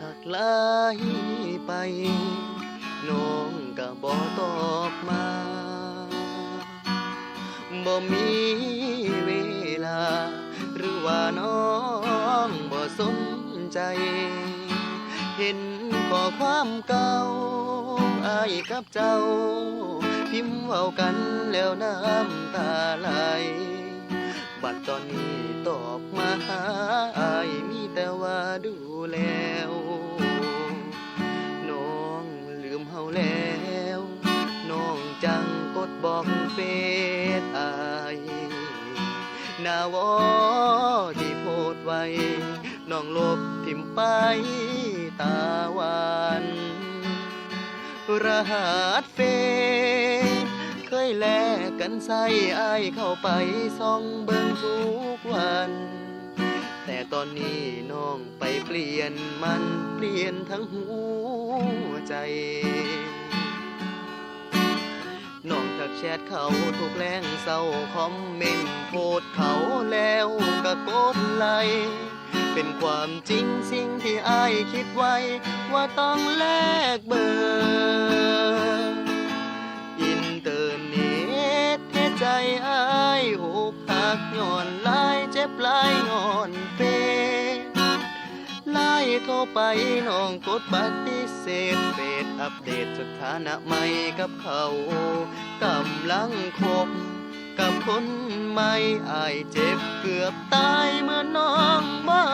ทักหลาไป น้องก็บ่ตอบมาบ่มีเวลา หรือว่าน้องบ่สนใจ เห็นข้อความเก่าอายกับเจ้า พิมพ์เว้ากันแล้วน้ำตาไหลบัดตอนนี้ตอบมาหาอายมี ดูแล้ว น้องลืมเฮาแล้ว น้องจังกดบอกเฟซอายนาวอที่โพดไว้ น้องลบทิมไปตาวานรหัสเฟซเคยแลกกันใส่อายเข้าไปส่องเบิ่งทุกวัน แต่ตอนนี้น้องไปเปลี่ยนมันเปลี่ยนทั้งหัวใจ น้องทักแชทเขาทุกแรงเศร้าคอมเมนต์โพสต์เขาแล้วก็กดไลค์เป็นความจริงสิ่งที่อายคิดไว้ ว่าต้องแลกเบอร์อินเตอร์เน็ตเทใจอายอกหักย้อนลายเจ็บลายงอน โทรไปน้องกดปฏิเสธเฟซอัปเดตสถานะใหม่กับเขากำลังคบกับคนใหม่อายเจ็บเกือบตายเมื่อน้องเบา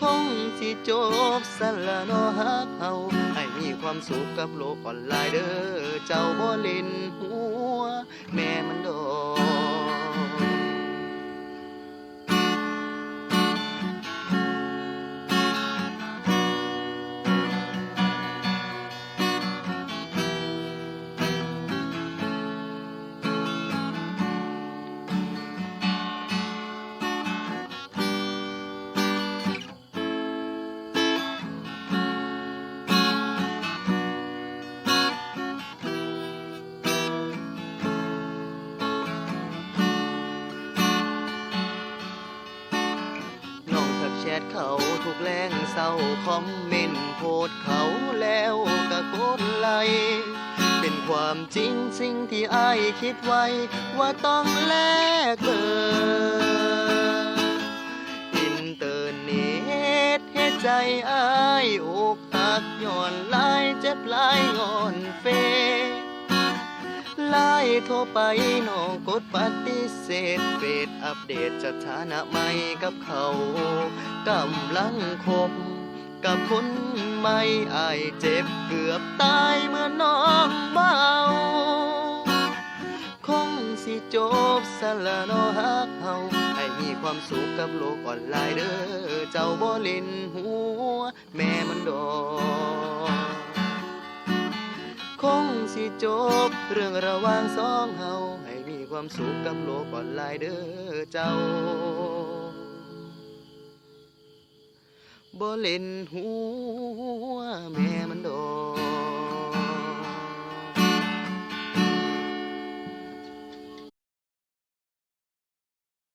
คงสิจบสละนอฮักเฮาให้มีความสุขกับโลกออนไลน์เด้อเจ้าบ่ล่นหัว แม่มันดอก แชทเขาทุกแรงเศร้าคอมเมนต์โพสเขาแล้วก็กดไลเป็นความจริงสิ่งที่อายคิดไว้ ว่าต้องแลกเบอร์อินเตอร์เน็ตเฮ็ดใจอายอกหักย้อนลายเจ็บลาย โทรไปน้องกดปฏิเสธเฟซอัปเดตสถานะใหม่กับเขากำลังคบกับคนใหม่อายเจ็บเกือบตายเมื่อน้องเบาคงสิจบสละเนอฮักเฮาให้มีความสุขกับโลกออนไลน์เด้อเจ้าบ่ล่นหัวแม่มันดอก จบ เรื่องระหว่างสองเฮาให้มีความสุขกับโลกออนไลน์เด้อเจ้าบ่เล่นหัวแม่